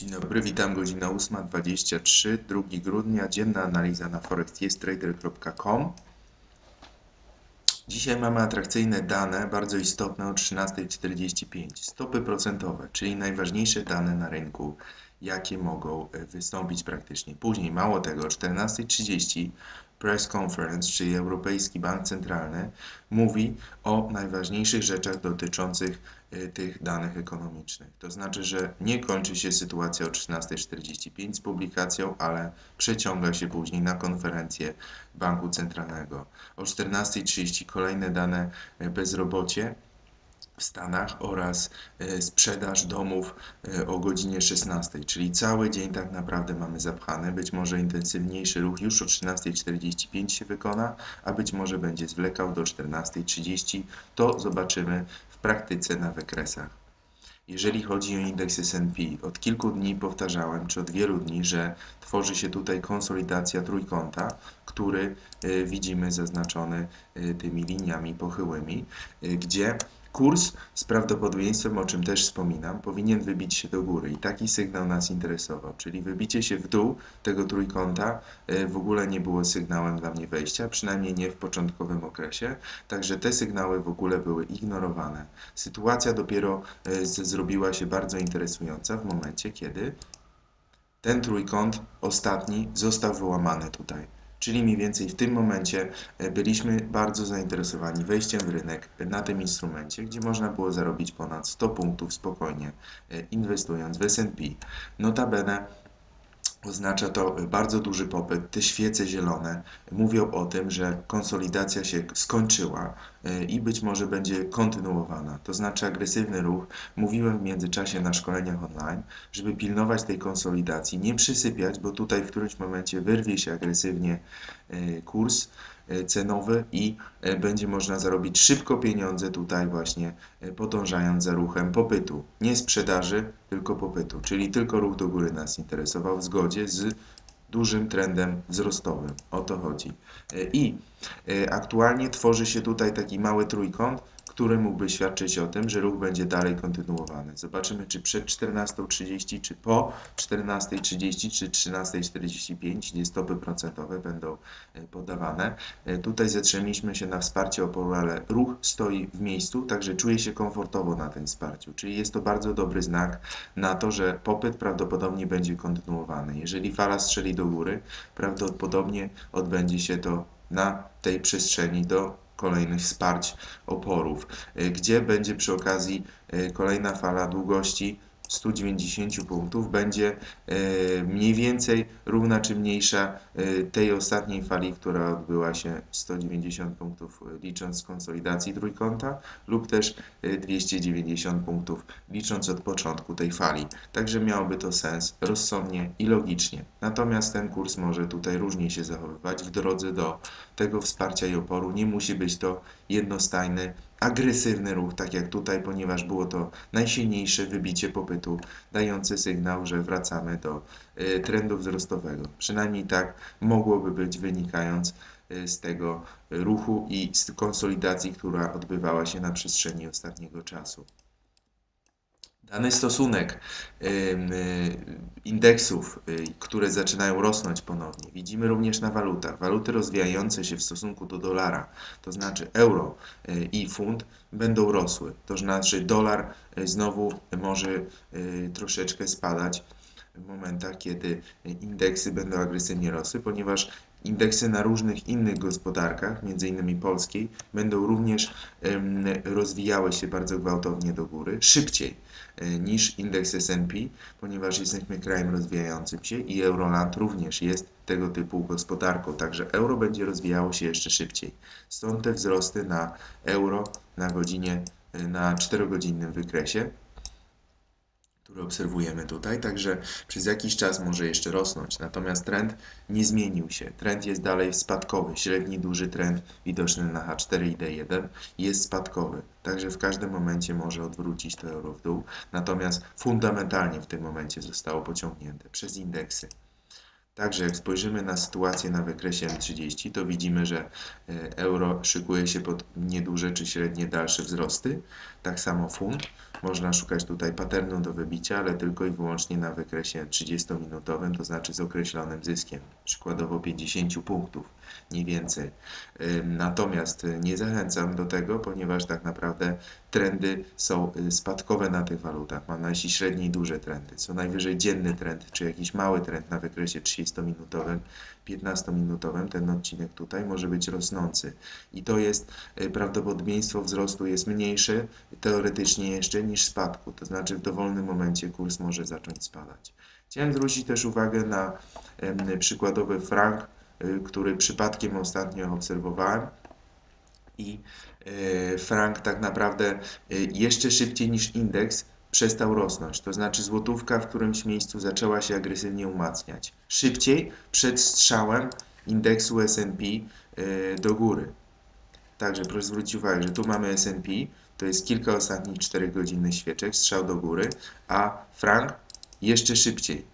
Dzień dobry, witam godzina 8.23, 2 grudnia, dzienna analiza na forexyestrader.com. Dzisiaj mamy atrakcyjne dane, bardzo istotne o 13.45. Stopy procentowe, czyli najważniejsze dane na rynku, jakie mogą e, wystąpić praktycznie. Później, mało tego, o 14.30 Press Conference, czyli Europejski Bank Centralny, mówi o najważniejszych rzeczach dotyczących y, tych danych ekonomicznych. To znaczy, że nie kończy się sytuacja o 13.45 z publikacją, ale przeciąga się później na konferencję Banku Centralnego. O 14.30 kolejne dane y, bezrobocie w Stanach oraz e, sprzedaż domów e, o godzinie 16, czyli cały dzień tak naprawdę mamy zapchany. Być może intensywniejszy ruch już o 13.45 się wykona, a być może będzie zwlekał do 14.30. To zobaczymy w praktyce na wykresach. Jeżeli chodzi o indeks S&P, od kilku dni powtarzałem, czy od wielu dni, że tworzy się tutaj konsolidacja trójkąta, który y, widzimy zaznaczony tymi liniami pochyłymi, gdzie Kurs z prawdopodobieństwem, o czym też wspominam, powinien wybić się do góry i taki sygnał nas interesował, czyli wybicie się w dół tego trójkąta e, w ogóle nie było sygnałem dla mnie wejścia, przynajmniej nie w początkowym okresie, także te sygnały w ogóle były ignorowane. Sytuacja dopiero e, zrobiła się bardzo interesująca w momencie, kiedy ten trójkąt ostatni został wyłamany tutaj. Czyli mniej więcej w tym momencie e, byliśmy bardzo zainteresowani wejściem w rynek na tym instrumencie, gdzie można było zarobić ponad 100 punktów spokojnie, e, inwestując w S&P. Notabene Oznacza to bardzo duży popyt. Te świece zielone mówią o tym, że konsolidacja się skończyła e, i być może będzie kontynuowana. To znaczy agresywny ruch. Mówiłem w międzyczasie na szkoleniach online, żeby pilnować tej konsolidacji, nie przysypiać, bo tutaj w którymś momencie wyrwie się agresywnie e, kurs cenowy i e, będzie można zarobić szybko pieniądze tutaj właśnie e, podążając za ruchem popytu. Nie sprzedaży, tylko popytu, czyli tylko ruch do góry nas interesował w zgodzie z dużym trendem wzrostowym. O to chodzi. I aktualnie tworzy się tutaj taki mały trójkąt, który mógłby świadczyć o tym, że ruch będzie dalej kontynuowany. Zobaczymy, czy przed 14.30, czy po 14.30, czy 13.45, gdzie stopy procentowe będą e, podawane. E, tutaj zatrzymaliśmy się na wsparcie oporu, ale ruch stoi w miejscu, także czuje się komfortowo na tym wsparciu, czyli jest to bardzo dobry znak na to, że popyt prawdopodobnie będzie kontynuowany. Jeżeli fala strzeli do góry, prawdopodobnie odbędzie się to na tej przestrzeni do kolejnych wsparć oporów, y, gdzie będzie przy okazji y, kolejna fala długości 190 punktów będzie e, mniej więcej równa czy mniejsza e, tej ostatniej fali, która odbyła się 190 punktów e, licząc konsolidacji trójkąta lub też 290 punktów licząc od początku tej fali. Także miałoby to sens rozsądnie i logicznie. Natomiast ten kurs może tutaj różnie się zachowywać w drodze do tego wsparcia i oporu. Nie musi być to jednostajny agresywny ruch, tak jak tutaj, ponieważ było to najsilniejsze wybicie popytu, dające sygnał, że wracamy do y, trendu wzrostowego. Przynajmniej tak mogłoby być wynikając y, z tego ruchu i z konsolidacji, która odbywała się na przestrzeni ostatniego czasu. Dany stosunek y, indeksów, y, które zaczynają rosnąć ponownie, widzimy również na walutach. Waluty rozwijające się w stosunku do dolara, to znaczy euro y, i funt, będą rosły. To znaczy dolar znowu może troszeczkę spadać w momentach, kiedy indeksy będą agresywnie rosły, ponieważ indeksy na różnych innych gospodarkach, między innymi polskiej, będą również rozwijały się bardzo gwałtownie do góry, szybciej e, niż indeks S&P, ponieważ jesteśmy krajem rozwijającym się i Euroland również jest tego typu gospodarką, także euro będzie rozwijało się jeszcze szybciej. Stąd te wzrosty na euro na godzinie, e, na 4-godzinnym wykresie który obserwujemy tutaj, także przez jakiś czas może jeszcze rosnąć. Natomiast trend nie zmienił się. Trend jest dalej spadkowy. Średni duży trend widoczny na H4 i D1 jest spadkowy. Także w każdym momencie może odwrócić to euro w dół. Natomiast fundamentalnie w tym momencie zostało pociągnięte przez indeksy. Także jak spojrzymy na sytuację na wykresie M30, to widzimy, że e, euro szykuje się pod nieduże czy średnie dalsze wzrosty. Tak samo funt można szukać tutaj paternu do wybicia, ale tylko i wyłącznie na wykresie 30-minutowym, to znaczy z określonym zyskiem, przykładowo 50 punktów, nie więcej. Natomiast y, nie zachęcam do tego, ponieważ tak naprawdę trendy są y, spadkowe na tych walutach. Mam na myśli średnie i duże trendy. Co najwyżej dzienny trend, czy jakiś mały trend na wykresie 30-minutowym, 15-minutowym, ten odcinek tutaj może być rosnący. I to jest y, prawdopodobieństwo wzrostu jest mniejsze teoretycznie jeszcze niż spadku. To znaczy w dowolnym momencie kurs może zacząć spadać. Chciałem zwrócić też uwagę na przykładowy frank, y, który przypadkiem ostatnio obserwowałem i e, frank tak naprawdę e, jeszcze szybciej niż indeks przestał rosnąć. To znaczy złotówka w którymś miejscu zaczęła się agresywnie umacniać. Szybciej przed strzałem indeksu S&P do góry. Także proszę zwrócić uwagę, że tu mamy S&P, to jest kilka ostatnich 4-godzinnych świeczek, strzał do góry, a frank jeszcze szybciej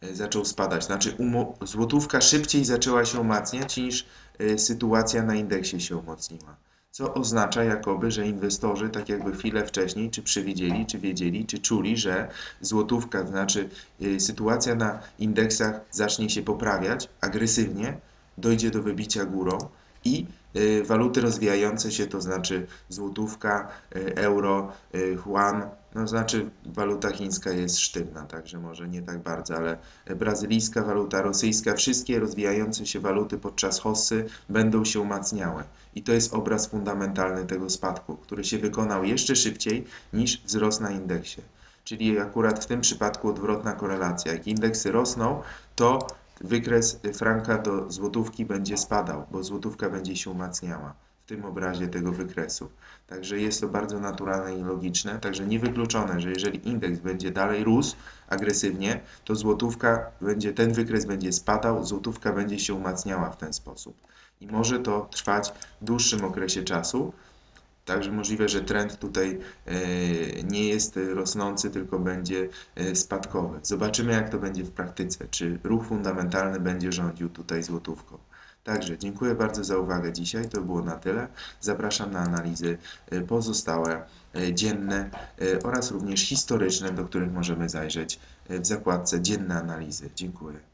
e, zaczął spadać. Znaczy złotówka szybciej zaczęła się umacniać niż e, sytuacja na indeksie się umocniła. Co oznacza jakoby, że inwestorzy tak jakby chwilę wcześniej czy przewidzieli, czy wiedzieli, czy czuli, że złotówka, znaczy e, sytuacja na indeksach zacznie się poprawiać agresywnie, dojdzie do wybicia górą i waluty rozwijające się, to znaczy złotówka, y, euro, y, yuan, no znaczy waluta chińska jest sztywna, także może nie tak bardzo, ale brazylijska waluta, rosyjska, wszystkie rozwijające się waluty podczas hossy będą się umacniały. I to jest obraz fundamentalny tego spadku, który się wykonał jeszcze szybciej niż wzrost na indeksie. Czyli akurat w tym przypadku odwrotna korelacja. Jak indeksy rosną, to wykres franka do złotówki będzie spadał, bo złotówka będzie się umacniała w tym obrazie tego wykresu. Także jest to bardzo naturalne i logiczne, także niewykluczone, że jeżeli indeks będzie dalej rósł agresywnie, to złotówka będzie, ten wykres będzie spadał, złotówka będzie się umacniała w ten sposób. I może to trwać w dłuższym okresie czasu, Także możliwe, że trend tutaj e, nie jest rosnący, tylko będzie e, spadkowy. Zobaczymy, jak to będzie w praktyce. Czy ruch fundamentalny będzie rządził tutaj złotówką. Także dziękuję bardzo za uwagę dzisiaj. To było na tyle. Zapraszam na analizy e, pozostałe, dzienne oraz również historyczne, do których możemy zajrzeć w zakładce dzienne analizy. Dziękuję.